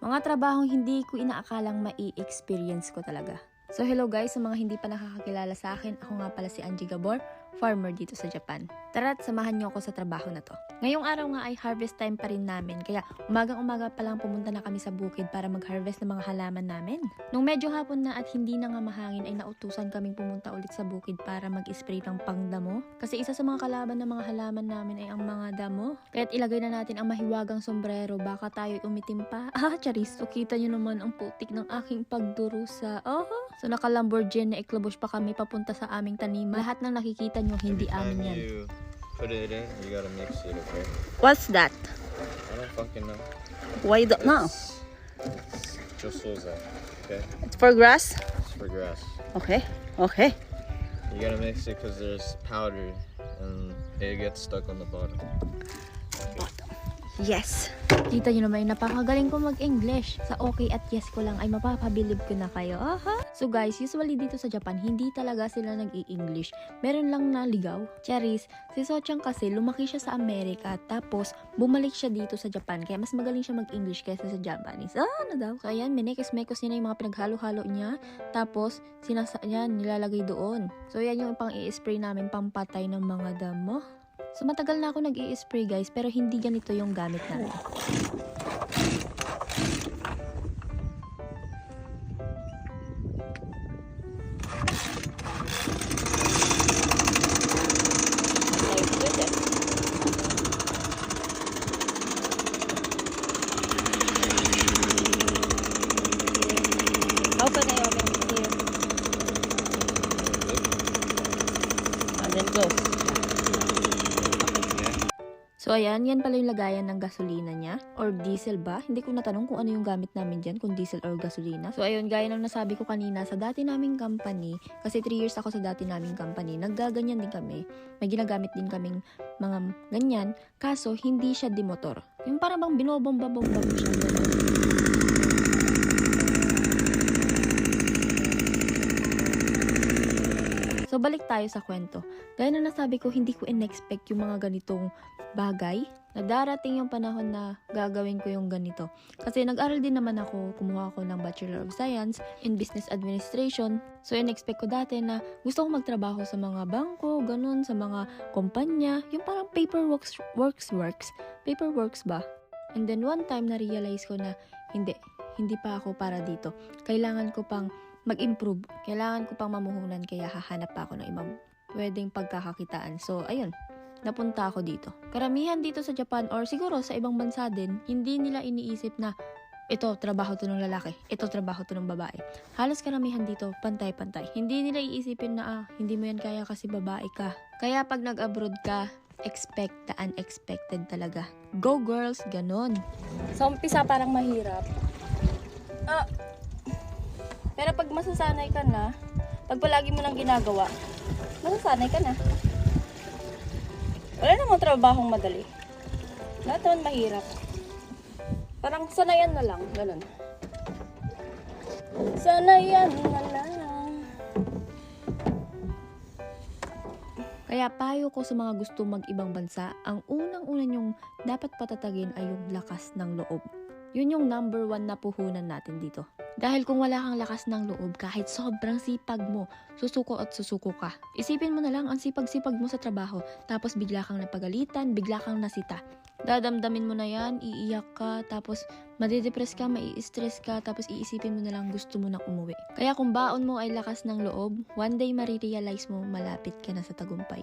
Mga trabahong hindi ko inaakalang mai-experience ko talaga. So hello guys, sa mga hindi pa nakakakilala sa akin, ako nga pala si Angie Gabor, farmer dito sa Japan. Tara't samahan niyo ako sa trabaho na to. Ngayong araw nga ay harvest time pa rin namin, kaya umagang-umaga pa lang pumunta na kami sa bukid para mag-harvest ng mga halaman namin. Nung medyo hapon na at hindi na nga mahangin ay nautusan kaming pumunta ulit sa bukid para mag-spray ng pangdamo. Kasi isa sa mga kalaban ng mga halaman namin ay ang mga damo. Kaya't ilagay na natin ang mahiwagang sombrero, baka tayo umitim pa. Ah, charis, kita nyo naman ang putik ng aking pagdurusa. Oh, so naka Lamborghini na eklabush pa kami papunta sa aming taniman. Lahat ng nakikita nyo, hindi Every amin yan. you put it in, you gotta mix it, okay? What's that? I don't fucking know. Why you don't It's, it's just soza, okay? It's for grass? It's for grass. Okay, okay. You gotta mix it because there's powder and it gets stuck on the bottom. Yes. Kita nyo naman, napakagaling ko mag-English. Sa okay at yes ko lang ay mapapabilib ko na kayo. Aha! So guys, usually dito sa Japan, hindi talaga sila nag-i-English. Meron lang na ligaw. Charis, si Sochang kasi lumaki siya sa Amerika, tapos bumalik siya dito sa Japan. Kaya mas magaling siya mag-English kaysa sa Japanese. Ah, ano daw? So ayan, minekos-mekos niya yung mga pinaghalo-halo niya. Tapos, sinasa yan, nilalagay doon. So yan yung pang i-spray namin pampatay ng mga damo. So matagal na ako nag spray guys, pero hindi ganito yung gamit namin. Open I open it here. And then close. So ayan, yan pala yung lagayan ng gasolina niya or diesel ba? Hindi ko natanong kung ano yung gamit namin dyan, kung diesel or gasolina. So ayun, gaya ng nasabi ko kanina, sa dati naming company, kasi 3 years ako sa dati naming company, naggaganyan din kami. May ginagamit din kaming mga ganyan, kaso hindi siya dimotor. Yung parang bang binobomba-bomba mo siya. So balik tayo sa kwento. Gaya na nasabi ko, hindi ko in-expect yung mga ganitong bagay na darating yung panahon na gagawin ko yung ganito. Kasi nag-aral din naman ako, kumuha ako ng Bachelor of Science in Business Administration. So in-expect ko dati na gusto kong magtrabaho sa mga bangko, ganun, sa mga kumpanya, yung parang paperworks, works, works, paperworks ba? And then one time na-realize ko na hindi, hindi pa ako para dito. Kailangan ko pang mag-improve. Kailangan ko pang mamuhunan kaya hahanap pa ako ng ibang pwedeng pagkakakitaan. So, ayun, napunta ako dito. Karamihan dito sa Japan or siguro sa ibang bansa din, hindi nila iniisip na ito, trabaho to ng lalaki. Ito, trabaho to ng babae. Halos karamihan dito, pantay-pantay. Hindi nila iisipin na, ah, hindi mo yan kaya kasi babae ka. Kaya pag nag-abroad ka, expect the unexpected talaga. Go girls, ganon. Sa umpisa parang mahirap. Ah, pero pag masasanay ka na, pag palagi mo nang ginagawa, masasanay ka na. Wala namang trabahong madali. Lahat naman mahirap. Parang sanayan na lang, ganun. Sanayan na lang. Kaya payo ko sa mga gusto mag-ibang bansa, ang unang-una nyong dapat patatagin ay yung lakas ng loob. Yun yung number one na puhunan natin dito. Dahil kung wala kang lakas ng loob, kahit sobrang sipag mo, susuko at susuko ka. Isipin mo na lang ang sipag-sipag mo sa trabaho, tapos bigla kang napagalitan, bigla kang nasita. Dadamdamin mo na yan, iiyak ka, tapos madidepress ka, mai-stress ka, tapos iisipin mo na lang gusto mo nang umuwi. Kaya kung baon mo ay lakas ng loob, one day marirealize mo malapit ka na sa tagumpay.